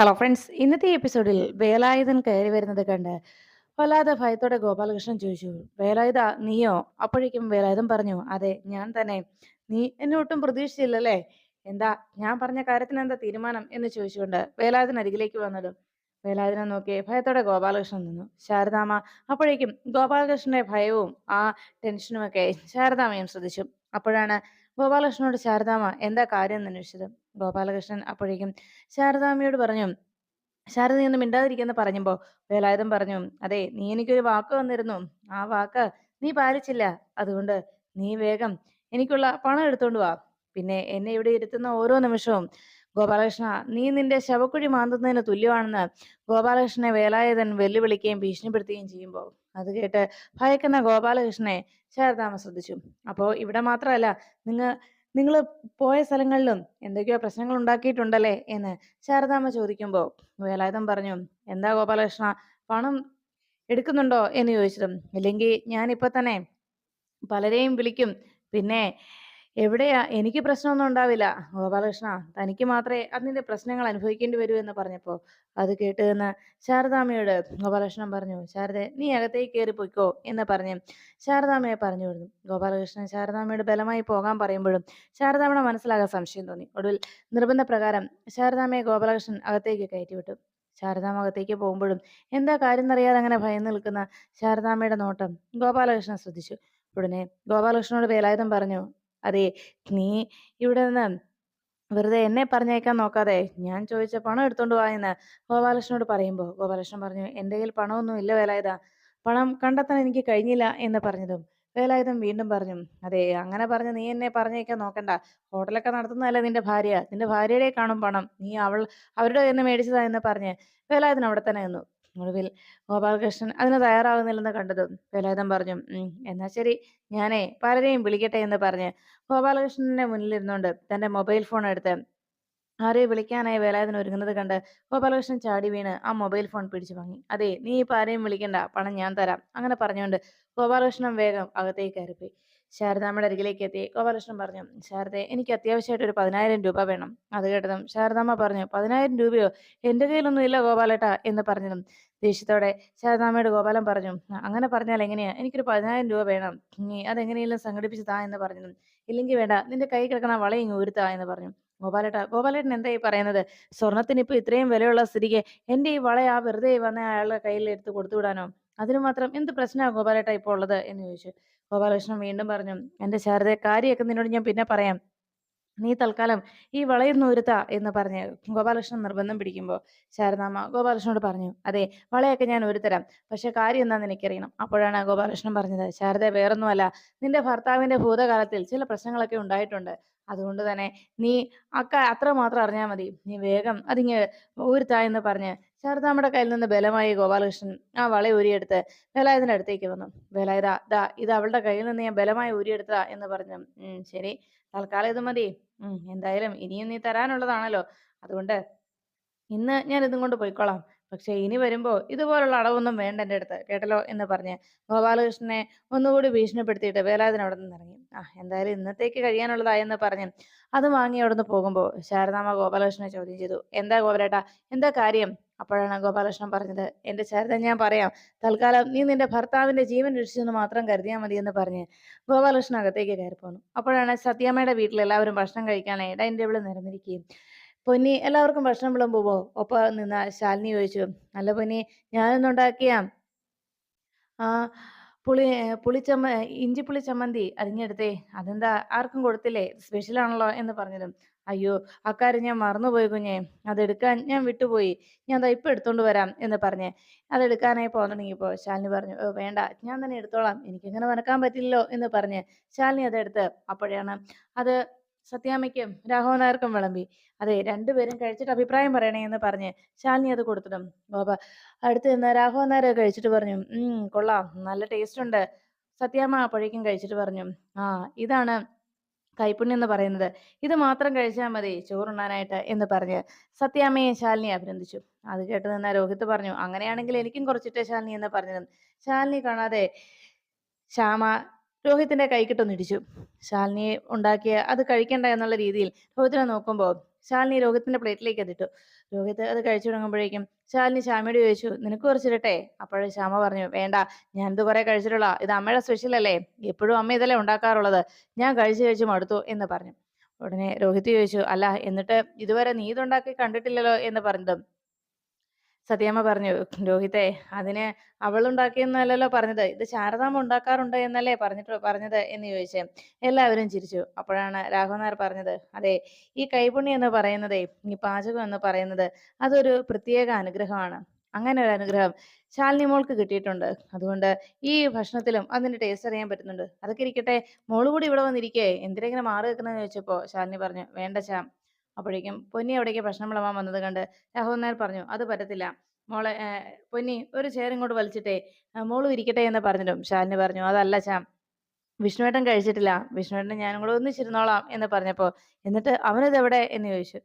Hello friends ഇന്നത്തെ എപ്പിസോഡിൽ വേലായുധൻ കയറി വരുന്നത് കണ്ട് വല്ലാതെ ഭയത്തോടെ ഗോപാലകൃഷ്ണൻ ചോദിച്ചു വേലായുധ നീയോ? അപ്പോഴേക്കും വേലായുധൻ പറഞ്ഞു അതെ ഞാൻ തന്നെ. നീ എന്നെ ഒട്ടും പ്രതീക്ഷിച്ചില്ലല്ലേ? എന്താ ഞാൻ പറഞ്ഞ കാര്യത്തിന് എന്താ തീരുമാനം? എന്ന് ചോദിച്ചുകൊണ്ട് വേലായുധൻ അരികിലേക്ക് വന്നതും വേലായുധനെ നോക്കി ഭയത്തോടെ ഗോപാലകൃഷ്ണൻ നിന്നു. ശാരദാമ്മ അപ്പോഴേക്കും ഗോപാലകൃഷ്ണന്റെ ഭയവും ആ ടെൻഷനുമൊക്കെ ശാരദാമ്മയും ശ്രദ്ധിച്ചു. അപ്പോഴാണ് ഗോപാലകൃഷ്ണനോട് ശാരദാമ്മ എന്താ കാര്യം? എന്ന് അന്വേഷിച്ചത്. ഗോപാലകൃഷ്ണൻ അപ്പോഴേക്കും ശാരദാമ്മയോട് പറഞ്ഞു ശാരദ നീ ഒന്ന് മിണ്ടാതിരിക്കുന്ന പറഞ്ഞപ്പോ വേലായുധം പറഞ്ഞു അതെ നീ എനിക്കൊരു വാക്ക് വന്നിരുന്നു ആ വാക്ക് നീ പാലിച്ചില്ല. അതുകൊണ്ട് നീ വേഗം എനിക്കുള്ള പണം എടുത്തോണ്ട് വാ. പിന്നെ എന്നെ ഇവിടെ ഇരുത്തുന്ന ഓരോ നിമിഷവും ഗോപാലകൃഷ്ണ നീ നിന്റെ ശവക്കുഴി മാന്തുന്നതിന് തുല്യമാണെന്ന് ഗോപാലകൃഷ്ണനെ വേലായുധൻ വെല്ലുവിളിക്കുകയും ഭീഷണിപ്പെടുത്തുകയും ചെയ്യുമ്പോൾ. അത് കേട്ട് ഭയക്കുന്ന ഗോപാലകൃഷ്ണനെ ശാരദാമ ശ്രദ്ധിച്ചു. അപ്പോ ഇവിടെ മാത്രമല്ല നിങ്ങൾ നിങ്ങൾ പോയ സ്ഥലങ്ങളിലും എന്തൊക്കെയോ പ്രശ്നങ്ങൾ ഉണ്ടാക്കിയിട്ടുണ്ടല്ലേ? എന്ന് ശാരദാമ്മ ചോദിക്കുമ്പോൾ വേലായുധം പറഞ്ഞു എന്താ ഗോപാലകൃഷ്ണ പണം എടുക്കുന്നുണ്ടോ? എന്ന് ചോദിച്ചതും ഇല്ലെങ്കിൽ ഞാൻ തന്നെ പലരെയും വിളിക്കും. പിന്നെ എവിടെയാ? എനിക്ക് പ്രശ്നമൊന്നും ഉണ്ടാവില്ല. ഗോപാലകൃഷ്ണ തനിക്ക് മാത്രമേ അതിന്റെ പ്രശ്നങ്ങൾ അനുഭവിക്കേണ്ടി വരൂ എന്ന് പറഞ്ഞപ്പോൾ അത് കേട്ട് നിന്ന് ശാരദാമ്മയോട് ഗോപാലകൃഷ്ണൻ പറഞ്ഞു ശാരദ നീ അകത്തേക്ക് കയറി പൊയ്ക്കോ എന്ന് പറഞ്ഞ് ശാരദാമ്മയെ പറഞ്ഞു വിടുന്നു. ഗോപാലകൃഷ്ണൻ ശാരദാമ്മയോട് ബലമായി പോകാൻ പറയുമ്പോഴും ശാരദാമ്മയുടെ മനസ്സിലാകാൻ സംശയം തോന്നി. ഒടുവിൽ നിർബന്ധ പ്രകാരം ശാരദാമ്മയെ ഗോപാലകൃഷ്ണൻ അകത്തേക്ക് കയറ്റിവിട്ടു ശാരദാമ അകത്തേക്ക് പോകുമ്പോഴും എന്താ കാര്യം എന്നറിയാതെ അങ്ങനെ ഭയന്ന് നിൽക്കുന്ന ശാരദാമ്മയുടെ നോട്ടം ഗോപാലകൃഷ്ണൻ ശ്രദ്ധിച്ചു. ഉടനെ ഗോപാലകൃഷ്ണനോട് വേലായുധം പറഞ്ഞു അതെ നീ ഇവിടെ നിന്ന് വെറുതെ എന്നെ പറഞ്ഞേക്കാൻ നോക്കാതെ ഞാൻ ചോദിച്ച പണം എടുത്തോണ്ട് വാ എന്ന് ഗോപാലകൃഷ്ണനോട് പറയുമ്പോൾ ഗോപാലകൃഷ്ണൻ പറഞ്ഞു എന്റെ കയ്യിൽ പണമൊന്നും ഇല്ല വേലായുധ. പണം കണ്ടെത്താൻ എനിക്ക് കഴിഞ്ഞില്ല എന്ന് പറഞ്ഞതും വേലായുധം വീണ്ടും പറഞ്ഞു അതെ അങ്ങനെ പറഞ്ഞ് നീ എന്നെ പറഞ്ഞേക്കാൻ നോക്കണ്ട. ഹോട്ടലൊക്കെ നടത്തുന്നതല്ലേ നിന്റെ ഭാര്യ. നിന്റെ ഭാര്യയുടെ കാണും പണം. നീ അവൾ അവരുടെ കയ്യിൽ നിന്ന് മേടിച്ചതാ എന്ന് പറഞ്ഞ് വേലായുധൻ അവിടെ തന്നെ നിന്നു. ഒടുവിൽ ഗോപാലകൃഷ്ണൻ അതിന് തയ്യാറാവുന്നില്ലെന്ന് കണ്ടതും വേലായുധൻ പറഞ്ഞു എന്നാ ശരി ഞാനേ പലരെയും വിളിക്കട്ടെ എന്ന് പറഞ്ഞ് ഗോപാലകൃഷ്ണന്റെ മുന്നിലിരുന്നുകൊണ്ട് തന്റെ മൊബൈൽ ഫോൺ എടുത്ത് ആരെയും വിളിക്കാനായി വേലായുധൻ ഒരുങ്ങുന്നത് കണ്ട് ഗോപാലകൃഷ്ണൻ ചാടി വീണ് ആ മൊബൈൽ ഫോൺ പിടിച്ചു വാങ്ങി. അതെ നീ ഇപ്പൊ ആരെയും വിളിക്കണ്ട പണം ഞാൻ തരാം അങ്ങനെ പറഞ്ഞുകൊണ്ട് ഗോപാലകൃഷ്ണൻ വേഗം അകത്തേക്ക് കയറിപ്പോയി. ശാരദാമ്മയുടെ അരികിലേക്ക് എത്തി. ഗോപാലകൃഷ്ണൻ പറഞ്ഞു ശാരദേ എനിക്ക് അത്യാവശ്യമായിട്ട് ഒരു പതിനായിരം രൂപ വേണം. അത് കേട്ടതും ശാരദാമ്മ പറഞ്ഞു പതിനായിരം രൂപയോ? എന്റെ കയ്യിലൊന്നും ഇല്ല ഗോപാലേട്ടാ എന്ന് പറഞ്ഞതും ദേഷ്യത്തോടെ ശാരദാമ്മയോട് ഗോപാലൻ പറഞ്ഞു അങ്ങനെ പറഞ്ഞാൽ എങ്ങനെയാ? എനിക്കൊരു പതിനായിരം രൂപ വേണം. നീ അതെങ്ങനെയെങ്കിലും സംഘടിപ്പിച്ച് താ എന്ന് പറഞ്ഞതും ഇല്ലെങ്കിൽ വേണ്ട നിന്റെ കൈ കിടക്കണ വള ഇങ്ങ് ഊരുത്താ എന്ന് പറഞ്ഞു. ഗോപാലേട്ട ഗോപാലേട്ടൻ എന്താ ഈ പറയുന്നത്? സ്വർണത്തിന് ഇപ്പൊ ഇത്രയും വിലയുള്ള സ്ഥിതിക്ക് എന്റെ ഈ വള ആ വെറുതെ വന്ന അയാളുടെ കയ്യിൽ എടുത്ത് കൊടുത്തു വിടാനോ? അതിന് മാത്രം എന്ത് പ്രശ്നമാണ് ഗോപാലേട്ട ഇപ്പോൾ ഉള്ളത് എന്ന് ചോദിച്ചു. ഗോപാലകൃഷ്ണൻ വീണ്ടും പറഞ്ഞു എന്റെ ശാരദ കാര്യമൊക്കെ നിന്നോട് ഞാൻ പിന്നെ പറയാം. നീ തൽക്കാലം ഈ വളയൊന്ന് ഉരുത്താ എന്ന് പറഞ്ഞ് ഗോപാലകൃഷ്ണൻ നിർബന്ധം പിടിക്കുമ്പോൾ ശാരദാമ്മ ഗോപാലകൃഷ്ണനോട് പറഞ്ഞു അതെ വളയൊക്കെ ഞാൻ ഒരുതരാം പക്ഷെ കാര്യം എന്താണെന്ന് എനിക്കറിയണം. അപ്പോഴാണ് ഗോപാലകൃഷ്ണൻ പറഞ്ഞത് ശാരദ വേറൊന്നുമല്ല. നിന്റെ ഭർത്താവിന്റെ ഭൂതകാലത്തിൽ ചില പ്രശ്നങ്ങളൊക്കെ ഉണ്ടായിട്ടുണ്ട്. അതുകൊണ്ട് തന്നെ നീ അക്ക അത്ര മാത്രം അറിഞ്ഞാൽ മതി. നീ വേഗം അതിങ്ങ് ഊരുത്താ എന്ന് പറഞ്ഞ് ശാരദാമ്മയുടെ കയ്യിൽ നിന്ന് ബലമായി ഗോപാലകൃഷ്ണൻ ആ വള ഊരിയെടുത്ത് വേലായുധന്റെ അടുത്തേക്ക് വന്നു. വേലായുധ ദാ ഇത് അവളുടെ കയ്യിൽ നിന്ന് ഞാൻ ബലമായി ഊരിയെടുത്താ എന്ന് പറഞ്ഞു ഉം ശരി തൽക്കാലം ഇത് മതി. ഉം എന്തായാലും ഇനിയും നീ തരാനുള്ളതാണല്ലോ. അതുകൊണ്ട് ഇന്ന് ഞാൻ ഇതും കൊണ്ട് പോയിക്കോളാം. പക്ഷെ ഇനി വരുമ്പോ ഇതുപോലുള്ള അടവൊന്നും വേണ്ട എന്റെ അടുത്ത് കേട്ടല്ലോ എന്ന് പറഞ്ഞ് ഗോപാലകൃഷ്ണനെ ഒന്നുകൂടി ഭീഷണിപ്പെടുത്തിയിട്ട് വേലായുധൻ അവിടെ നിന്ന് ഇറങ്ങി. ആ എന്തായാലും ഇന്നത്തേക്ക് കഴിയാനുള്ളതായെന്ന് പറഞ്ഞ് അത് വാങ്ങി അവിടെ നിന്ന് പോകുമ്പോൾ ശാരദാമ്മ ഗോപാലകൃഷ്ണനെ ചോദ്യം ചെയ്തു. എന്താ ഗോപാലേട്ടാ? എന്താ കാര്യം? അപ്പോഴാണ് ഗോപാലകൃഷ്ണൻ പറഞ്ഞത് എന്റെ ശാരദ ഞാൻ പറയാം. തൽക്കാലം നീ നിന്റെ ഭർത്താവിന്റെ ജീവൻ രക്ഷിച്ചെന്ന് മാത്രം കരുതിയാൽ മതി എന്ന് പറഞ്ഞ് ഗോപാലകൃഷ്ണൻ അകത്തേക്ക് കയറി പോന്നു അപ്പോഴാണ് സത്യാമ്മയുടെ വീട്ടിൽ എല്ലാവരും ഭക്ഷണം കഴിക്കാനായി ഡൈനിങ് ടേബിൾ നിരന്നിരിക്കുകയും പൊന്നി എല്ലാവർക്കും ഭക്ഷണം വിളമ്പുവോ ഒപ്പം നിന്ന ശാലിനി ചോദിച്ചു അല്ല പൊന്നി ഞാനൊന്നുണ്ടാക്കിയ ആ പുളി പുളിച്ചമ്മ പുളി ചമ്മന്തി അരിഞ്ഞെടുത്തേ. അതെന്താ ആർക്കും കൊടുത്തില്ലേ? സ്പെഷ്യൽ ആണല്ലോ എന്ന് പറഞ്ഞതും. അയ്യോ അക്കാര്യം ഞാൻ മറന്നുപോയി കുഞ്ഞെ. അതെടുക്കാൻ ഞാൻ വിട്ടുപോയി. ഞാൻ ദാ ഇപ്പൊ എടുത്തോണ്ട് വരാം എന്ന് പറഞ്ഞ്. അതെടുക്കാനായി പോകാൻ തുടങ്ങിയപ്പോ ശാലിനി പറഞ്ഞു "ഓ, വേണ്ട ഞാൻ തന്നെ എടുത്തോളാം. എനിക്കങ്ങനെ മറക്കാൻ പറ്റില്ലല്ലോ എന്ന് പറഞ്ഞ്. ശാലിനി അതെടുത്ത്. അപ്പോഴാണ് അത് സത്യാമ്മയ്ക്കും രാഘവൻ നായർക്കും വിളമ്പി. അതെ രണ്ടുപേരും കഴിച്ചിട്ട് അഭിപ്രായം പറയണേ എന്ന് പറഞ്ഞ് ശാലിനി അത് കൊടുത്തതും ഗോപ അടുത്ത് നിന്ന് രാഘവൻ നായർ കഴിച്ചിട്ട് പറഞ്ഞു ഉം കൊള്ളാം നല്ല ടേസ്റ്റ് ഉണ്ട്. സത്യാമ്മ അപ്പോഴേക്കും കഴിച്ചിട്ട് പറഞ്ഞു ആ ഇതാണ് കൈപ്പുണ്യം എന്ന് പറയുന്നത്. ഇത് മാത്രം കഴിച്ചാൽ മതി ചോറുണ്ണാനായിട്ട് എന്ന് പറഞ്ഞ് സത്യാമ്മയെ ശാലിനി അഭിനന്ദിച്ചു. അത് കേട്ട് നിന്ന രോഹിത് പറഞ്ഞു അങ്ങനെയാണെങ്കിൽ എനിക്കും കുറച്ചിട്ടേ ശാലിനി എന്ന് പറഞ്ഞു ശാലിനി കാണാതെ ശ്യാമ രോഹിത്തിന്റെ കൈക്കിട്ടൊന്ന് ഇടിച്ചു. ശാലിനി ഉണ്ടാക്കിയ അത് കഴിക്കണ്ട എന്നുള്ള രീതിയിൽ രോഹിത്തിനെ നോക്കുമ്പോൾ ശാലിനി രോഹിത്തിന്റെ പ്ലേറ്റിലേക്ക് അതിട്ടു. രോഹിത് അത് കഴിച്ചു തുടങ്ങുമ്പോഴേക്കും ശാലിനി ശ്യാമയോട് ചോദിച്ചു നിനക്ക് കുറച്ചിരട്ടെ അപ്പോഴേ ശ്യാമ പറഞ്ഞു വേണ്ട ഞാൻ ഇത് കുറെ കഴിച്ചിട്ടുള്ള. ഇത് അമ്മയുടെ സ്പെഷ്യൽ അല്ലേ? എപ്പോഴും അമ്മ ഇതല്ലേ ഉണ്ടാക്കാറുള്ളത്. ഞാൻ കഴിച്ചു കഴിച്ചു മടുത്തു എന്ന് പറഞ്ഞു. ഉടനെ രോഹിത് ചോദിച്ചു അല്ല എന്നിട്ട് ഇതുവരെ നീ ഇതുണ്ടാക്കി കണ്ടിട്ടില്ലല്ലോ എന്ന് പറഞ്ഞതും സത്യമ്മ പറഞ്ഞു രോഹിത്തെ അതിന് അവളുണ്ടാക്കിയെന്നല്ലല്ലോ പറഞ്ഞത്. ഇത് ശാരദാമ്മ ഉണ്ടാക്കാറുണ്ട് എന്നല്ലേ പറഞ്ഞിട്ട് പറഞ്ഞത്? എന്ന് ചോദിച്ച് എല്ലാവരും ചിരിച്ചു. അപ്പോഴാണ് രാഘവൻ നായർ പറഞ്ഞത് അതെ ഈ കൈപുണ്യം എന്ന് പറയുന്നതേ ഈ പാചകം എന്ന് പറയുന്നത് അതൊരു പ്രത്യേക അനുഗ്രഹമാണ്. അങ്ങനെ ഒരു അനുഗ്രഹം ശാലിനി മോൾക്ക് കിട്ടിയിട്ടുണ്ട്. അതുകൊണ്ട് ഈ ഭക്ഷണത്തിലും അതിന്റെ ടേസ്റ്റ് അറിയാൻ പറ്റുന്നുണ്ട്. അതൊക്കെ ഇരിക്കട്ടെ മോൾ കൂടി ഇവിടെ വന്നിരിക്കേ എന്തിനെങ്ങനെ മാറി വെക്കുന്നതെന്ന് ചോദിച്ചപ്പോ ശാലിനി പറഞ്ഞു വേണ്ട ശ്യാം അപ്പോഴേക്കും പൊന്നി അവിടേക്ക് ഭക്ഷണം വന്നത് കണ്ട് രാഘവൻ പറഞ്ഞു അത് പറ്റത്തില്ല. മോളെ പൊന്നി ഒരു ചെയർ ഇങ്ങോട്ട് വലിച്ചിട്ടേ മോളും ഇരിക്കട്ടെ എന്ന് പറഞ്ഞിട്ടും ശാലിനി പറഞ്ഞു അതല്ല ശാം വിഷ്ണുവേട്ടൻ കഴിച്ചിട്ടില്ല. വിഷ്ണുവേട്ടൻ ഞാനും കൂടെ ഒന്നിച്ചിരുന്നോളാം എന്ന് പറഞ്ഞപ്പോൾ എന്നിട്ട് അവനത് എവിടെ എന്ന് ചോദിച്ചു.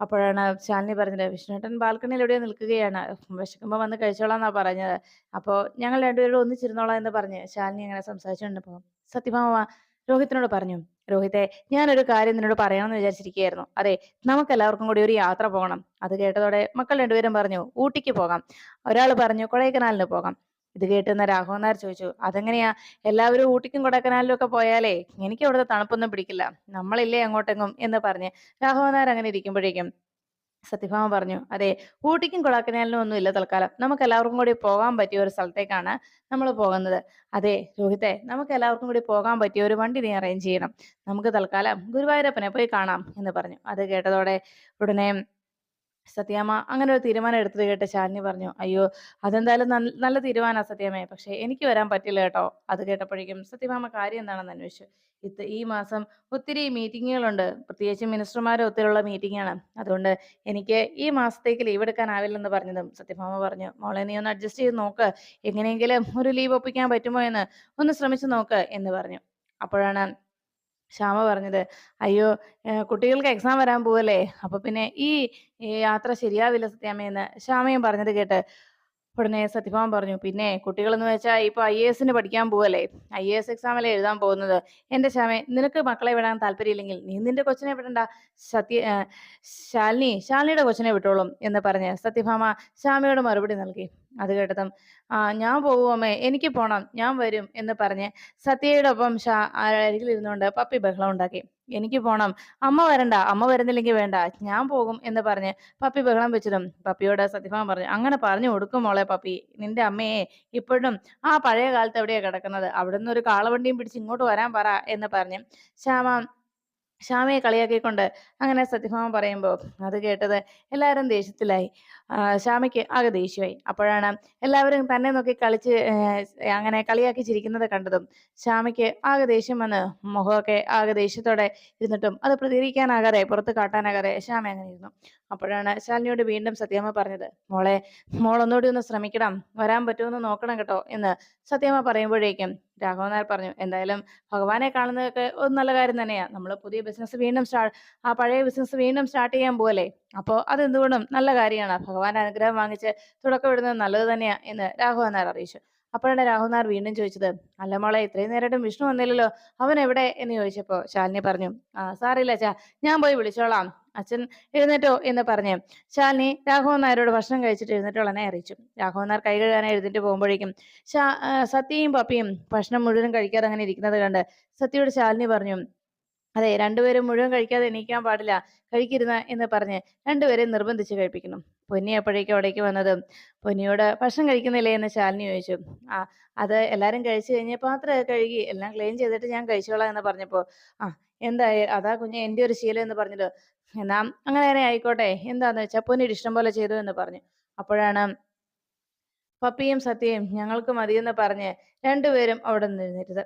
അപ്പോഴാണ് ശാലിനി പറഞ്ഞത് വിഷ്ണുവേട്ടൻ ബാൽക്കണിയിൽ എവിടെയോ നിൽക്കുകയാണ്. വിശക്കുമ്പോൾ വന്ന് കഴിച്ചോളാം എന്നാ പറഞ്ഞത്. അപ്പോൾ ഞങ്ങൾ രണ്ടുപേരും ഒന്നിച്ചിരുന്നോളാം എന്ന് പറഞ്ഞ് ശാലിനി അങ്ങനെ സംസാരിച്ചുകൊണ്ടിപ്പോ സത്യഭാമ രോഹിത്തിനോട് പറഞ്ഞു രോഹിത്തെ ഞാനൊരു കാര്യം നിന്നോട് പറയണമെന്ന് വിചാരിച്ചിരിക്കുകയായിരുന്നു. അതെ നമുക്ക് എല്ലാവർക്കും കൂടി ഒരു യാത്ര പോകണം. അത് കേട്ടതോടെ മക്കൾ രണ്ടുപേരും പറഞ്ഞു ഊട്ടിക്ക് പോകാം. ഒരാൾ പറഞ്ഞു കൊടൈക്കനാലിന് പോകാം. ഇത് കേട്ടുന്ന രാഘവൻ നായർ ചോദിച്ചു അതെങ്ങനെയാ? എല്ലാവരും ഊട്ടിക്കും കൊടൈക്കനാലിലും ഒക്കെ പോയാലേ എനിക്ക് അവിടുത്തെ തണുപ്പൊന്നും പിടിക്കില്ല. നമ്മളില്ലേ അങ്ങോട്ടെങ്ങും? എന്ന് പറഞ്ഞ് രാഘവൻ നായർ അങ്ങനെ ഇരിക്കുമ്പോഴേക്കും സത്യഭാമ പറഞ്ഞു. അതെ ഊട്ടിക്കും കൊളാക്കനാലിനും ഒന്നും ഇല്ല തൽക്കാലം. നമുക്ക് എല്ലാവർക്കും കൂടി പോകാൻ പറ്റിയ ഒരു സ്ഥലത്തേക്കാണ് നമ്മൾ പോകുന്നത്. അതെ രോഹിത്തെ നമുക്ക് എല്ലാവർക്കും കൂടി പോകാൻ പറ്റിയ ഒരു വണ്ടി നീ അറേഞ്ച് ചെയ്യണം. നമുക്ക് തൽക്കാലം ഗുരുവായൂരപ്പനെ പോയി കാണാം എന്ന് പറഞ്ഞു. അത് കേട്ടതോടെ ഉടനെ സത്യാമ്മ അങ്ങനെ ഒരു തീരുമാനം എടുത്തത് കേട്ട് ശാലിനി പറഞ്ഞു അയ്യോ അതെന്തായാലും നല്ല തീരുമാനമാണ് സത്യാമ്മേ പക്ഷെ എനിക്ക് വരാൻ പറ്റില്ല കേട്ടോ. അത് കേട്ടപ്പോഴേക്കും സത്യഭാമ കാര്യം എന്താണെന്ന് അന്വേഷിച്ചു. ഇത് ഈ മാസം ഒത്തിരി മീറ്റിങ്ങുകളുണ്ട്. പ്രത്യേകിച്ച് മിനിസ്റ്റർമാരും ഒത്തിരിയുള്ള മീറ്റിംഗാണ് അതുകൊണ്ട് എനിക്ക് ഈ മാസത്തേക്ക് ലീവ് എടുക്കാനാവില്ലെന്ന് പറഞ്ഞതും സത്യഭാമ പറഞ്ഞു മോളെ നീ ഒന്ന് അഡ്ജസ്റ്റ് ചെയ്ത് നോക്ക്. എങ്ങനെയെങ്കിലും ഒരു ലീവ് ഒപ്പിക്കാൻ പറ്റുമോ എന്ന്? ഒന്ന് ശ്രമിച്ചു നോക്ക് എന്ന് പറഞ്ഞു. അപ്പോഴാണ് ശ്യാമ പറഞ്ഞത് അയ്യോ കുട്ടികൾക്ക് എക്സാം വരാൻ പോവല്ലേ? അപ്പൊ പിന്നെ ഈ യാത്ര ശരിയാവില്ല സത്യാമ്മയെന്ന് ശ്യാമയും പറഞ്ഞത് കേട്ട് ഉടനെ സത്യഭാമൻ പറഞ്ഞു പിന്നെ കുട്ടികളെന്ന് വെച്ചാൽ ഇപ്പൊ ഐ എ എസിന് പഠിക്കാൻ പോവല്ലേ? ഐ എ എസ് എക്സാമല്ലേ എഴുതാൻ പോകുന്നത്? എന്റെ ശ്യാമെ നിനക്ക് മക്കളെ വിടാൻ താല്പര്യമില്ലെങ്കിൽ നീ നിന്റെ കൊച്ചിനെ വിടണ്ട. സത്യ ശാലിനി ശാലിനിയുടെ കൊച്ചിനെ വിട്ടോളും എന്ന് പറഞ്ഞ് സത്യഭാമ ശ്യാമയോട് മറുപടി നൽകി. അത് കേട്ടതും ആ ഞാൻ പോവുമേ എനിക്ക് പോണം ഞാൻ വരും എന്ന് പറഞ്ഞ് സത്യയുടെ ഒപ്പം ഷാ ആ അരികിലിരുന്നുകൊണ്ട് പപ്പി ബഹളം ഉണ്ടാക്കി. എനിക്ക് പോണം അമ്മ വരണ്ട അമ്മ വരുന്നില്ലെങ്കിൽ വേണ്ട ഞാൻ പോകും എന്ന് പറഞ്ഞ് പപ്പി ബഹളം വെച്ചതും പപ്പിയോട് സത്യഭാവം പറഞ്ഞു അങ്ങനെ പറഞ്ഞു കൊടുക്കും മോളെ പപ്പി നിന്റെ അമ്മയെ ഇപ്പോഴും ആ പഴയ കാലത്ത് എവിടെയാ കിടക്കുന്നത്? നിന്ന് ഒരു കാളവണ്ടിയും പിടിച്ച് ഇങ്ങോട്ട് വരാൻ പറ എന്ന് പറഞ്ഞ് ശ്യാമ ശ്യാമയെ കളിയാക്കിക്കൊണ്ട് അങ്ങനെ സത്യഭാമ പറയുമ്പോൾ അത് കേട്ടത് എല്ലാവരും ദേഷ്യത്തിലായി. ശ്യാമയ്ക്ക് ആകെ ദേഷ്യമായി. അപ്പോഴാണ് എല്ലാവരും തന്നെ നോക്കി കളിച്ച് അങ്ങനെ കളിയാക്കി ചിരിക്കുന്നത് കണ്ടതും ശ്യാമയ്ക്ക് ആകെ ദേഷ്യം വന്ന് മുഖമൊക്കെ ആകെ ദേഷ്യത്തോടെ ഇരുന്നിട്ടും അത് പ്രതികരിക്കാനാകാതെ പുറത്ത് കാട്ടാനാകാതെ ശ്യാമ അങ്ങനെ ഇരുന്നു. അപ്പോഴാണ് ശാലിനിയോട് വീണ്ടും സത്യമ്മ പറഞ്ഞത് മോളെ മോൾ ഒന്നുകൂടി ഒന്ന് ശ്രമിക്കണം വരാൻ പറ്റുമെന്ന് നോക്കണം കേട്ടോ എന്ന് സത്യമ്മ പറയുമ്പോഴേക്കും രാഘവൻ നായർ പറഞ്ഞു എന്തായാലും ഭഗവാനെ കാണുന്നതൊക്കെ ഒരു നല്ല കാര്യം തന്നെയാ. നമ്മൾ പുതിയ ബിസിനസ് വീണ്ടും സ്റ്റാർട്ട് ആ പഴയ ബിസിനസ് വീണ്ടും സ്റ്റാർട്ട് ചെയ്യാൻ പോവല്ലേ? അപ്പോൾ അതെന്തുകൊണ്ടും നല്ല കാര്യമാണ്. ഭഗവാന്റെ അനുഗ്രഹം വാങ്ങിച്ച് തുടക്കമിടുന്നത് നല്ലത് തന്നെയാ എന്ന് രാഘവൻ നായർ അറിയിച്ചു. അപ്പോഴാണ് രാഘവൻ നായർ വീണ്ടും ചോദിച്ചത് അല്ല മോളെ ഇത്രയും നേരമായിട്ടും വിഷ്ണു വന്നില്ലല്ലോ അവൻ എവിടെ? എന്ന് ചോദിച്ചപ്പോ ശാലിനി പറഞ്ഞു ആ സാറില്ല അച്ഛാ ഞാൻ പോയി വിളിച്ചോളാം. അച്ഛൻ എഴുന്നേറ്റോ? എന്ന് പറഞ്ഞ് ശാലിനി രാഘവൻ നായരോട് ഭക്ഷണം കഴിച്ചിട്ട് എഴുന്നേറ്റോളനെ അറിയിച്ചു. രാഘവൻ നായർ കൈ കഴുകാനായി എഴുന്നേറ്റ് പോകുമ്പോഴേക്കും സത്യയും പപ്പിയും ഭക്ഷണം മുഴുവൻ കഴിക്കാതെ അങ്ങനെ ഇരിക്കുന്നത് കണ്ട് സത്യയോട് ശാലിനി പറഞ്ഞു അതെ രണ്ടുപേരും മുഴുവൻ കഴിക്കാതെ എണീക്കാൻ പാടില്ല. കഴിക്കരുത് എന്ന് പറഞ്ഞ് രണ്ടുപേരെയും നിർബന്ധിച്ച് കഴിപ്പിക്കുന്നു. പൊന്നി അപ്പോഴേക്കും അവിടേക്ക് വന്നത് പൊന്നിയോട് ഭക്ഷണം കഴിക്കുന്നില്ലേ? എന്ന് ശാലിനി ചോദിച്ചു. ആ അത് എല്ലാവരും കഴിച്ചു കഴിഞ്ഞ് പാത്രമൊക്കെ കഴുകി എല്ലാം ക്ലീൻ ചെയ്തിട്ട് ഞാൻ കഴിച്ചോളാം എന്ന് പറഞ്ഞപ്പോൾ ആ എന്തായി? അതാ കുഞ്ഞ് എന്റെ ഒരു ശീലം എന്ന് പറഞ്ഞത് എന്നാ അങ്ങനെ തന്നെ ആയിക്കോട്ടെ എന്താന്ന് വെച്ചാ പൊന്നിയുടെ ഇഷ്ടം പോലെ ചെയ്തു എന്ന് പറഞ്ഞു. അപ്പോഴാണ് പപ്പിയും സത്യയും ഞങ്ങൾക്ക് മതിയെന്ന് പറഞ്ഞ് രണ്ടുപേരും അവിടെ നിന്ന് എഴുന്നേറ്റത്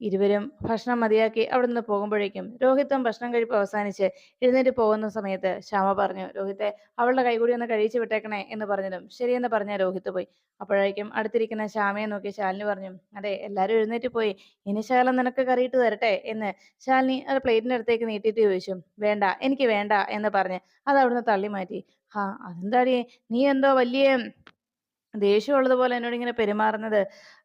ഇരുവരും ഭക്ഷണം മതിയാക്കി അവിടുന്ന് പോകുമ്പോഴേക്കും രോഹിത്തും ഭക്ഷണം കഴിപ്പ് അവസാനിച്ച് എഴുന്നേറ്റ് പോകുന്ന സമയത്ത് ശ്യാമ പറഞ്ഞു രോഹിത്തെ അവളുടെ കൈകൂടി ഒന്ന് കഴിച്ചു വിട്ടേക്കണേ എന്ന് പറഞ്ഞതും ശരിയെന്ന് പറഞ്ഞ രോഹിത്ത് പോയി. അപ്പോഴേക്കും അടുത്തിരിക്കുന്ന ശ്യാമയെ നോക്കി ശാലിനി പറഞ്ഞു അതെ എല്ലാവരും എഴുന്നേറ്റ് പോയി. ഇനി ശകലം നിനക്ക് കറിയിട്ട് തരട്ടെ എന്ന് ശാലിനി അത് പ്ലേറ്റിന്റെ അടുത്തേക്ക് നീട്ടിയിട്ട് ചോദിച്ചു. വേണ്ട എനിക്ക് വേണ്ട എന്ന് പറഞ്ഞ് അത് അവിടുന്ന് തള്ളി മാറ്റി ഹാ അതെന്താടി? നീ എന്തോ വലിയ ദേഷ്യമുള്ളതുപോലെ എന്നോടിങ്ങനെ പെരുമാറുന്നത്?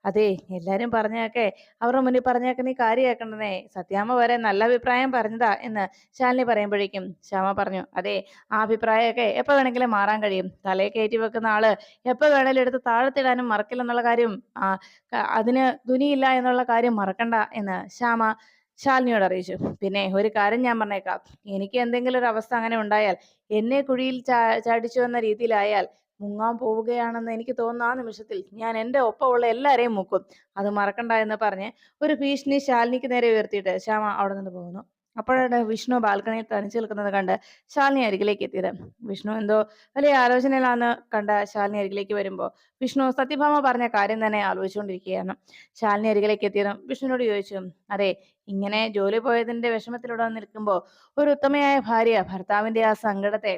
അതെ എല്ലാരും പറഞ്ഞേക്കെ അവരുടെ മുന്നിൽ പറഞ്ഞതൊക്കെ നീ കാര്യമാക്കണ്ടേ സത്യാമ്മ വരെ നല്ല അഭിപ്രായം പറഞ്ഞതാ എന്ന് ശാലിനി പറയുമ്പോഴേക്കും ശ്യാമ പറഞ്ഞു, അതെ ആ അഭിപ്രായമൊക്കെ എപ്പോ വേണമെങ്കിലും മാറാൻ കഴിയും. തലയിൽ കയറ്റി വെക്കുന്ന ആൾ എപ്പോ വേണേലും എടുത്ത് താഴത്തിടാനും മറക്കില്ലെന്നുള്ള കാര്യം അതിന് തുനിയില്ല എന്നുള്ള കാര്യം മറക്കണ്ട എന്ന് ശ്യാമ ശാലിനിയോട് അറിയിച്ചു. പിന്നെ ഒരു കാര്യം ഞാൻ പറഞ്ഞേക്കാം. എനിക്ക് എന്തെങ്കിലും ഒരു അവസ്ഥ അങ്ങനെ ഉണ്ടായാൽ എന്നെ കുഴിയിൽ ചാടിച്ചു എന്ന രീതിയിലായാൽ മുങ്ങാൻ പോവുകയാണെന്ന് എനിക്ക് തോന്നുന്ന ആ നിമിഷത്തിൽ ഞാൻ എന്റെ ഒപ്പമുള്ള എല്ലാവരെയും മുക്കും. അത് മറക്കണ്ട എന്ന് പറഞ്ഞ് ഒരു ഭീഷണി ശാലിനിക്ക് നേരെ ഉയർത്തിയിട്ട് ശ്യാമ അവിടെ നിന്ന് പോകുന്നു. അപ്പോഴാണ് വിഷ്ണു ബാൽക്കണിയിൽ തനിച്ച് നിൽക്കുന്നത് കണ്ട് ശാലിനി അരികിലേക്ക് എത്തിയത്. വിഷ്ണു എന്തോ വലിയ ആലോചനയിലാന്ന് കണ്ട ശാലിനി അരികിലേക്ക് വരുമ്പോൾ വിഷ്ണു സത്യഭാമ പറഞ്ഞ കാര്യം തന്നെ ആലോചിച്ചുകൊണ്ടിരിക്കുകയാണ്. ശാലിനി അരികിലേക്ക് എത്തിയതും വിഷ്ണുവിനോട് ചോദിച്ചു, അതെ ഇങ്ങനെ ജോലി പോയതിന്റെ വിഷമത്തിലൂടെ നിൽക്കുമ്പോൾ ഒരു ഉത്തമയായ ഭാര്യ ഭർത്താവിന്റെ ആ സങ്കടത്തെ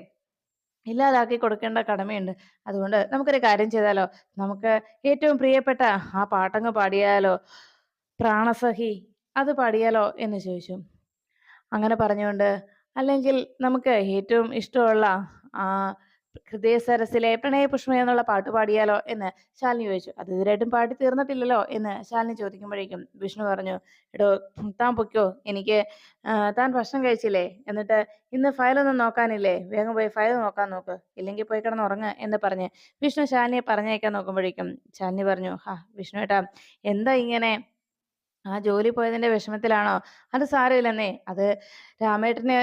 ഇല്ലാതാക്കി കൊടുക്കേണ്ട കടമയുണ്ട്. അതുകൊണ്ട് നമുക്കൊരു കാര്യം ചെയ്താലോ? നമുക്ക് ഏറ്റവും പ്രിയപ്പെട്ട ആ പാട്ടങ്ങ് പാടിയാലോ? പ്രാണസഖി അത് പാടിയാലോ എന്ന് ചോദിച്ചു. അങ്ങനെ പറഞ്ഞുകൊണ്ട് അല്ലെങ്കിൽ നമുക്ക് ഏറ്റവും ഇഷ്ടമുള്ള ആ ഹൃദയസരസിലെ പ്രണയപുഷ്പ എന്നുള്ള പാട്ട് പാടിയാലോ എന്ന് ശാലിനി ചോദിച്ചു. അത് ഇതുവരെയായിട്ടും പാടി തീർന്നിട്ടില്ലല്ലോ എന്ന് ശാലിനി ചോദിക്കുമ്പോഴേക്കും വിഷ്ണു പറഞ്ഞു, എടോ താൻ പൊയ്ക്കോ. എനിക്ക് താൻ ഭക്ഷണം കഴിച്ചില്ലേ? എന്നിട്ട് ഇന്ന് ഫയലൊന്നും നോക്കാനില്ലേ? വേഗം പോയി ഫയൽ നോക്കാൻ നോക്ക്. ഇല്ലെങ്കിൽ പോയി കിടന്ന് ഉറങ്ങുക എന്ന് പറഞ്ഞ് വിഷ്ണു ശാലിനിയെ പറഞ്ഞയക്കാൻ നോക്കുമ്പോഴേക്കും ശാലിനി പറഞ്ഞു, ഹാ വിഷ്ണു ഏട്ടാ എന്താ ഇങ്ങനെ ആ ജോലി പോയതിന്റെ വിഷമത്തിലാണോ? അത് സാരമില്ലെന്നേ. അത് രാമേട്ടന്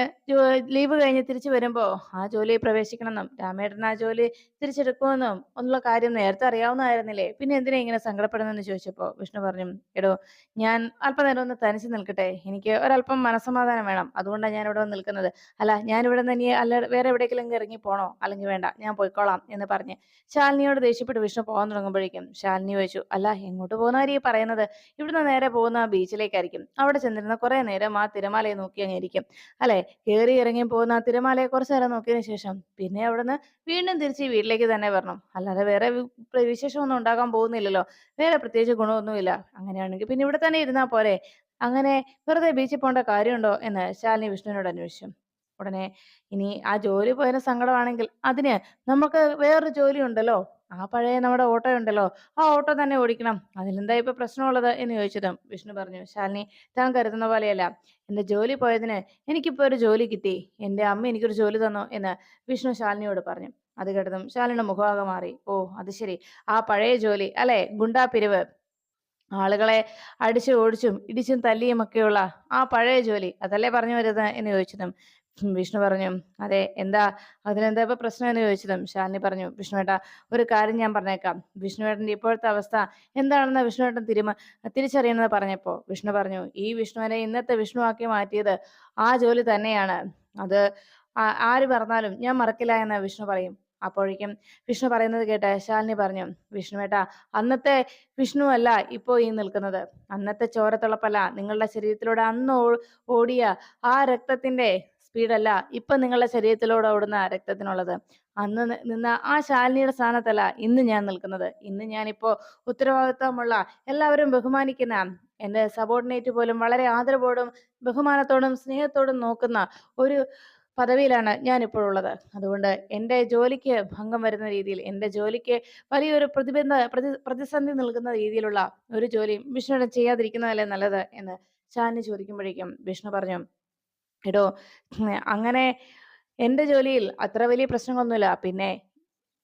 ലീവ് കഴിഞ്ഞ് തിരിച്ചു വരുമ്പോ ആ ജോലിയിൽ പ്രവേശിക്കണമെന്നും രാമേട്ടൻ ആ ജോലി തിരിച്ചെടുക്കുമെന്നും ഉള്ള കാര്യം നേരത്തെ അറിയാവുന്നതായിരുന്നില്ലേ? പിന്നെ എന്തിനാ ഇങ്ങനെ സങ്കടപ്പെടുന്നതെന്ന് ചോദിച്ചപ്പോ വിഷ്ണു പറഞ്ഞു, എടോ ഞാൻ അല്പനേരം ഒന്ന് തനിച്ച് നിൽക്കട്ടെ. എനിക്ക് ഒരല്പം മനസ്സമാധാനം വേണം. അതുകൊണ്ടാണ് ഞാൻ വന്ന് നിൽക്കുന്നത്. അല്ല ഞാൻ ഇവിടെ നിന്ന് ഇനി അല്ല വേറെ എവിടേക്കെങ്കിലും ഇറങ്ങി പോണോ? അല്ലെങ്കിൽ വേണ്ട ഞാൻ പോയിക്കോളാം എന്ന് പറഞ്ഞ് ശാലിനിയോട് ദേഷ്യപ്പെട്ട് വിഷ്ണു പോകാൻ തുടങ്ങുമ്പോഴേക്കും ശാലിനി ചോദിച്ചു, അല്ല എങ്ങോട്ട് പോകുന്നവരീ പറയുന്നത്? ഇവിടുന്ന് നേരെ പോകുന്ന ബീച്ചിലേക്കായിരിക്കും. അവിടെ ചെന്നിരുന്ന കുറെ നേരം ആ തിരമാലയെ നോക്കി അങ്ങ് ഇരിക്കും. അല്ലെ? കേറി ഇറങ്ങി പോകുന്ന ആ തിരമാലയെ കുറച്ചു നേരം നോക്കിയതിന് ശേഷം പിന്നെ അവിടുന്ന് വീണ്ടും തിരിച്ച് വീട്ടിലേക്ക് തന്നെ വരണം. അല്ലാതെ വേറെ വിശേഷമൊന്നും ഉണ്ടാകാൻ പോകുന്നില്ലല്ലോ. വേറെ പ്രത്യേകിച്ച് ഗുണമൊന്നുമില്ല. അങ്ങനെയാണെങ്കിൽ പിന്നെ ഇവിടെ തന്നെ ഇരുന്നാ പോരെ? അങ്ങനെ വെറുതെ ബീച്ചിൽ പോകേണ്ട കാര്യമുണ്ടോ? എന്ന് ശാലിനി വിഷ്ണുവിനോട് അന്വേഷിച്ചു. ഉടനെ ഇനി ആ ജോലി പോയതിന് സങ്കടമാണെങ്കിൽ അതിന് നമുക്ക് വേറൊരു ജോലി ഉണ്ടല്ലോ. ആ പഴയ നമ്മുടെ ഓട്ടോ ഉണ്ടല്ലോ. ആ ഓട്ടോ തന്നെ ഓടിക്കണം. അതിലെന്താ ഇപ്പൊ പ്രശ്നമുള്ളത് എന്ന് ചോദിച്ചതും വിഷ്ണു പറഞ്ഞു, ശാലിനി താൻ കരുതുന്ന പോലെയല്ല. എന്റെ ജോലി പോയതിന് എനിക്കിപ്പോ ഒരു ജോലി കിട്ടി. എന്റെ അമ്മ എനിക്കൊരു ജോലി തന്നു എന്ന് വിഷ്ണു ശാലിനിയോട് പറഞ്ഞു. അത് കേട്ടതും ശാലിനിയുടെ മുഖമാകെ മാറി. ഓ അത് ശരി. ആ പഴയ ജോലി അല്ലെ? ഗുണ്ടാ പിരിവ് ആളുകളെ അടിച്ചും ഓടിച്ചും ഇടിച്ചും തല്ലിയും ഒക്കെയുള്ള ആ പഴയ ജോലി അതല്ലേ പറഞ്ഞു വരുന്നത് എന്ന് ചോദിച്ചതും വിഷ്ണു പറഞ്ഞു, അതെ എന്താ അതിനെന്താ ഇപ്പൊ പ്രശ്നം എന്ന് ചോദിച്ചതും ശാലിനി പറഞ്ഞു, വിഷ്ണുവേട്ട ഒരു കാര്യം ഞാൻ പറഞ്ഞേക്കാം. വിഷ്ണുവേട്ടന്റെ ഇപ്പോഴത്തെ അവസ്ഥ എന്താണെന്ന് വിഷ്ണുവേട്ടൻ തിരുമ തിരിച്ചറിയണമെന്ന് പറഞ്ഞപ്പോ വിഷ്ണു പറഞ്ഞു, ഈ വിഷ്ണുവിനെ ഇന്നത്തെ വിഷ്ണുവാക്കി മാറ്റിയത് ആ ജോലി തന്നെയാണ്. അത് ആര് പറഞ്ഞാലും ഞാൻ മറക്കില്ല എന്ന് വിഷ്ണു പറയും. അപ്പോഴേക്കും വിഷ്ണു പറയുന്നത് കേട്ട് ശാലിനി പറഞ്ഞു, വിഷ്ണുവേട്ട അന്നത്തെ വിഷ്ണു അല്ല ഇപ്പോ ഈ നിൽക്കുന്നത്. അന്നത്തെ ചോരത്തിളപ്പല്ല നിങ്ങളുടെ ശരീരത്തിലൂടെ അന്ന് ഓടിയ ആ രക്തത്തിന്റെ സ്പീഡല്ല ഇപ്പൊ നിങ്ങളുടെ ശരീരത്തിലൂടെ ഓടുന്ന രക്തത്തിനുള്ളത്. അന്ന് നിന്ന ആ ശാലിനിയുടെ സ്ഥാനത്തല്ല ഇന്ന് ഞാൻ നിൽക്കുന്നത്. ഇന്ന് ഞാനിപ്പോ ഉത്തരവാദിത്തമുള്ള എല്ലാവരും ബഹുമാനിക്കുന്ന എന്റെ സബോർഡിനേറ്റ് പോലും വളരെ ആദരവോടും ബഹുമാനത്തോടും സ്നേഹത്തോടും നോക്കുന്ന ഒരു പദവിയിലാണ് ഞാനിപ്പോൾ ഉള്ളത്. അതുകൊണ്ട് എന്റെ ജോലിക്ക് ഭംഗം വരുന്ന രീതിയിൽ എന്റെ ജോലിക്ക് വലിയൊരു പ്രതിബന്ധ പ്രതി പ്രതിസന്ധി നൽകുന്ന രീതിയിലുള്ള ഒരു ജോലിയും വിഷ്ണുവിനെ ചെയ്യാതിരിക്കുന്നതല്ലേ നല്ലത് എന്ന് ഷാനി ചോദിക്കുമ്പോഴേക്കും വിഷ്ണു പറഞ്ഞു, എടോ അങ്ങനെ എന്റെ ജോലിയിൽ അത്ര വലിയ പ്രശ്നങ്ങളൊന്നുമില്ല. പിന്നെ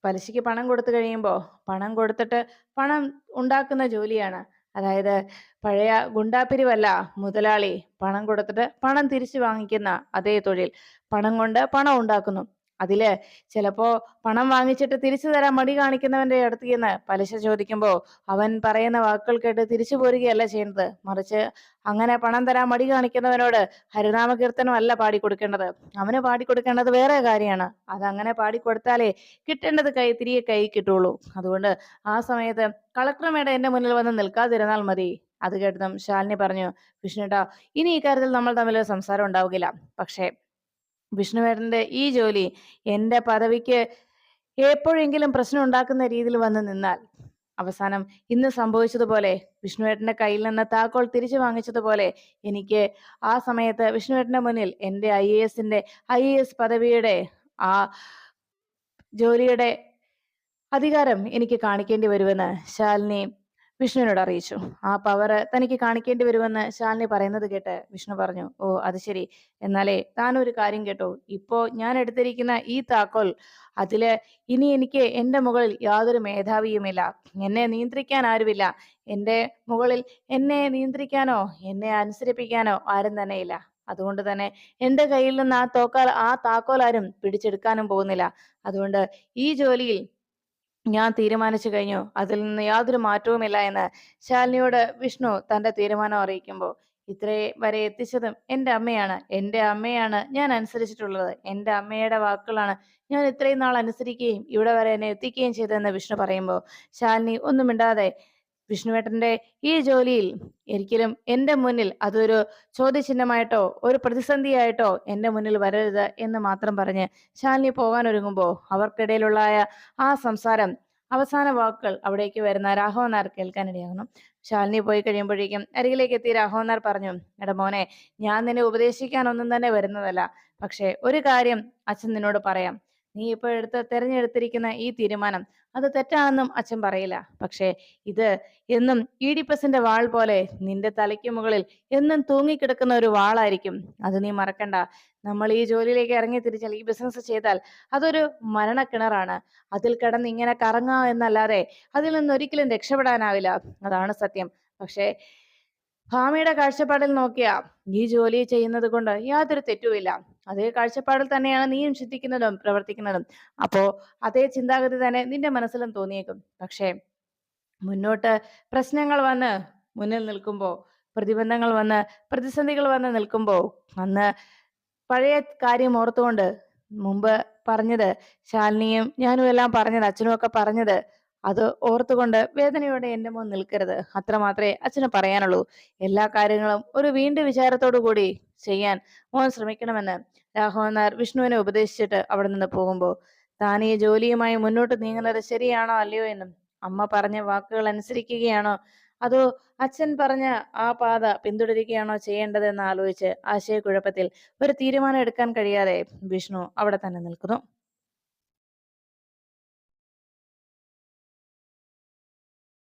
പലിശയ്ക്ക് പണം കൊടുത്തു കഴിയുമ്പോൾ പണം കൊടുത്തിട്ട് പണം ഉണ്ടാക്കുന്ന ജോലിയാണ്. അതായത് പഴയ ഗുണ്ടാപ്പിരിവല്ല മുതലാളി. പണം കൊടുത്തിട്ട് പണം തിരിച്ചു വാങ്ങിക്കുന്ന അതേ തൊഴിൽ. പണം കൊണ്ട് പണം ഉണ്ടാക്കുന്നു. അതിൽ ചിലപ്പോ പണം വാങ്ങിച്ചിട്ട് തിരിച്ചു തരാൻ മടി കാണിക്കുന്നവന്റെ അടുത്ത് ചെന്ന് പലിശ ചോദിക്കുമ്പോ അവൻ പറയുന്ന വാക്കുകൾ കേട്ട് തിരിച്ചു പോരുകയല്ല ചെയ്യുന്നത്. മറിച്ച് അങ്ങനെ പണം തരാൻ മടി കാണിക്കുന്നവനോട് ഹരിനാമ കീർത്തനം അല്ല പാടിക്കൊടുക്കേണ്ടത്. അവന് പാടിക്കൊടുക്കേണ്ടത് വേറെ കാര്യമാണ്. അതങ്ങനെ പാടിക്കൊടുത്താലേ കിട്ടേണ്ടത് കൈ തിരികെ കൈ കിട്ടുള്ളൂ. അതുകൊണ്ട് ആ സമയത്ത് കളക്ടർ മേഡം എന്റെ മുന്നിൽ വന്ന് നിൽക്കാതിരുന്നാൽ മതി. അത് കേട്ടതും ശാലിനി പറഞ്ഞു, വിഷ്ണുട്ടാ ഇനി ഈ കാര്യത്തിൽ നമ്മൾ തമ്മിൽ സംസാരം ഉണ്ടാവുകയില്ല. പക്ഷേ വിഷ്ണുവേട്ടന്റെ ഈ ജോലി എന്റെ പദവിക്ക് എപ്പോഴെങ്കിലും പ്രശ്നം ഉണ്ടാക്കുന്ന രീതിയിൽ വന്ന് നിന്നാൽ അവസാനം ഇന്ന് സംഭവിച്ചതുപോലെ വിഷ്ണുവേട്ടന്റെ കയ്യിൽ നിന്ന് താക്കോൽ തിരിച്ചു വാങ്ങിച്ചതുപോലെ എനിക്ക് ആ സമയത്ത് വിഷ്ണുവേട്ടന്റെ മുന്നിൽ എന്റെ ഐ എ എസിന്റെ ഐ എ എസ് പദവിയുടെ ആ ജോലിയുടെ അധികാരം എനിക്ക് കാണിക്കേണ്ടി വരുമെന്ന് ശാലിനി വിഷ്ണുവിനോട് അറിയിച്ചു. ആ പവർ തനിക്ക് കാണിക്കേണ്ടി വരുമെന്ന് ശാലിനി പറയുന്നത് കേട്ട് വിഷ്ണു പറഞ്ഞു. "ഓ അത് ശരി. എന്നാലേ താനൊരു കാര്യം കേട്ടോ. ഇപ്പോ ഞാൻ എടുത്തിരിക്കുന്ന ഈ താക്കോൽ അതിൽ ഇനി എനിക്ക് എന്റെ മുകളിൽ യാതൊരു മേധാവിയുമില്ല. എന്നെ നിയന്ത്രിക്കാൻ ആരുമില്ല. എന്റെ മുകളിൽ എന്നെ നിയന്ത്രിക്കാനോ എന്നെ അനുസരിപ്പിക്കാനോ ആരും തന്നെയില്ല. അതുകൊണ്ട് തന്നെ എന്റെ കയ്യിൽ നിന്ന് ആ തോക്കാൽ ആ താക്കോൽ ആരും പിടിച്ചെടുക്കാനും പോകുന്നില്ല. അതുകൊണ്ട് ഈ ജോലിയിൽ ഞാൻ തീരുമാനിച്ചു കഴിഞ്ഞു. അതിൽ നിന്ന് യാതൊരു മാറ്റവുമില്ല എന്ന് ശാലിനിയോട് വിഷ്ണു തന്റെ തീരുമാനം അറിയിക്കുമ്പോൾ ഇത്രേ വരെ എത്തിച്ചതും എന്റെ അമ്മയാണ്. എന്റെ അമ്മയാണ് ഞാൻ അനുസരിച്ചിട്ടുള്ളത്. എന്റെ അമ്മയുടെ വാക്കുകളാണ് ഞാൻ ഇത്രയും നാൾ അനുസരിക്കുകയും ഇവിടെ വരെ എന്നെ എത്തിക്കുകയും ചെയ്തതെന്ന് വിഷ്ണു പറയുമ്പോൾ ശാലിനി ഒന്നും മിണ്ടാതെ വിഷ്ണുവേട്ടന്റെ ഈ ജോലിയിൽ ഒരിക്കലും എന്റെ മുന്നിൽ അതൊരു ചോദ്യചിഹ്നമായിട്ടോ ഒരു പ്രതിസന്ധിയായിട്ടോ എന്റെ മുന്നിൽ വരരുത് എന്ന് മാത്രം പറഞ്ഞ് ശാലിനി പോകാനൊരുങ്ങുമ്പോൾ അവർക്കിടയിലുള്ള ആ സംസാരം അവസാന വാക്കുകൾ അവിടേക്ക് വരുന്ന രാഘവൻ നായർ കേൾക്കാനിടയാകുന്നു. ശാലിനി പോയി കഴിയുമ്പോഴേക്കും അരികിലേക്ക് എത്തി രാഘവൻ പറഞ്ഞു "എടാ മോനെ ഞാൻ നിന്നെ ഉപദേശിക്കാൻ ഒന്നും തന്നെ വരുന്നതല്ല. പക്ഷേ ഒരു കാര്യം അച്ഛൻ നിന്നോട് പറയാം. നീ ഇപ്പോൾ എടുത്ത് തെരഞ്ഞെടുത്തിരിക്കുന്ന ഈ തീരുമാനം അത് തെറ്റാണെന്നും അച്ഛൻ പറയില്ല. പക്ഷേ ഇത് എന്നും ഈഡിപ്പസിന്റെ വാൾ പോലെ നിന്റെ തലയ്ക്ക് മുകളിൽ എന്നും തൂങ്ങിക്കിടക്കുന്ന ഒരു വാളായിരിക്കും. അത് നീ മറക്കണ്ട. നമ്മൾ ഈ ജോലിയിലേക്ക് ഇറങ്ങി തിരിച്ചാൽ ഈ ബിസിനസ് ചെയ്താൽ അതൊരു മരണക്കിണറാണ്. അതിൽ കിടന്ന് ഇങ്ങനെ കറങ്ങാ എന്നല്ലാതെ അതിൽ നിന്ന് ഒരിക്കലും രക്ഷപ്പെടാനാവില്ല. അതാണ് സത്യം. പക്ഷേ ഭാമയുടെ കാഴ്ചപ്പാടിൽ നോക്കിയാ ഈ ജോലി ചെയ്യുന്നത് കൊണ്ട് യാതൊരു തെറ്റുമില്ല. അതേ കാഴ്ചപ്പാടിൽ തന്നെയാണ് നീയും ചിന്തിക്കുന്നതും പ്രവർത്തിക്കുന്നതും. അപ്പോ അതേ ചിന്താഗതി തന്നെ നിന്റെ മനസ്സിലും തോന്നിയേക്കും. പക്ഷേ മുന്നോട്ട് പ്രശ്നങ്ങൾ വന്ന് മുന്നിൽ നിൽക്കുമ്പോൾ പ്രതിബന്ധങ്ങൾ വന്ന് പ്രതിസന്ധികൾ വന്ന് നിൽക്കുമ്പോൾ അന്ന് പഴയ കാര്യം ഓർത്തുകൊണ്ട് മുമ്പ് പറഞ്ഞത് ശാലിനിയും ഞാനും എല്ലാം പറഞ്ഞത് അച്ഛനും ഒക്കെ പറഞ്ഞത് അത് ഓർത്തുകൊണ്ട് വേദനയോടെ എന്റെ മുൻ നിൽക്കരുത്. അത്രമാത്രേ അച്ഛന് പറയാനുള്ളൂ. എല്ലാ കാര്യങ്ങളും ഒരു വീണ്ടും വിചാരത്തോടു കൂടി ചെയ്യാൻ മോൻ ശ്രമിക്കണമെന്ന് രാഘവൻ നായർ വിഷ്ണുവിനെ ഉപദേശിച്ചിട്ട് അവിടെ നിന്ന് പോകുമ്പോൾ താൻ ഈ ജോലിയുമായി മുന്നോട്ട് നീങ്ങുന്നത് ശരിയാണോ അല്ലയോ എന്നും അമ്മ പറഞ്ഞ വാക്കുകൾ അനുസരിക്കുകയാണോ അതോ അച്ഛൻ പറഞ്ഞ ആ പാത പിന്തുടരുകയാണോ ചെയ്യേണ്ടതെന്ന് ആലോചിച്ച് ആശയക്കുഴപ്പത്തിൽ ഒരു തീരുമാനം എടുക്കാൻ കഴിയാതെ വിഷ്ണു അവിടെ തന്നെ നിൽക്കുന്നു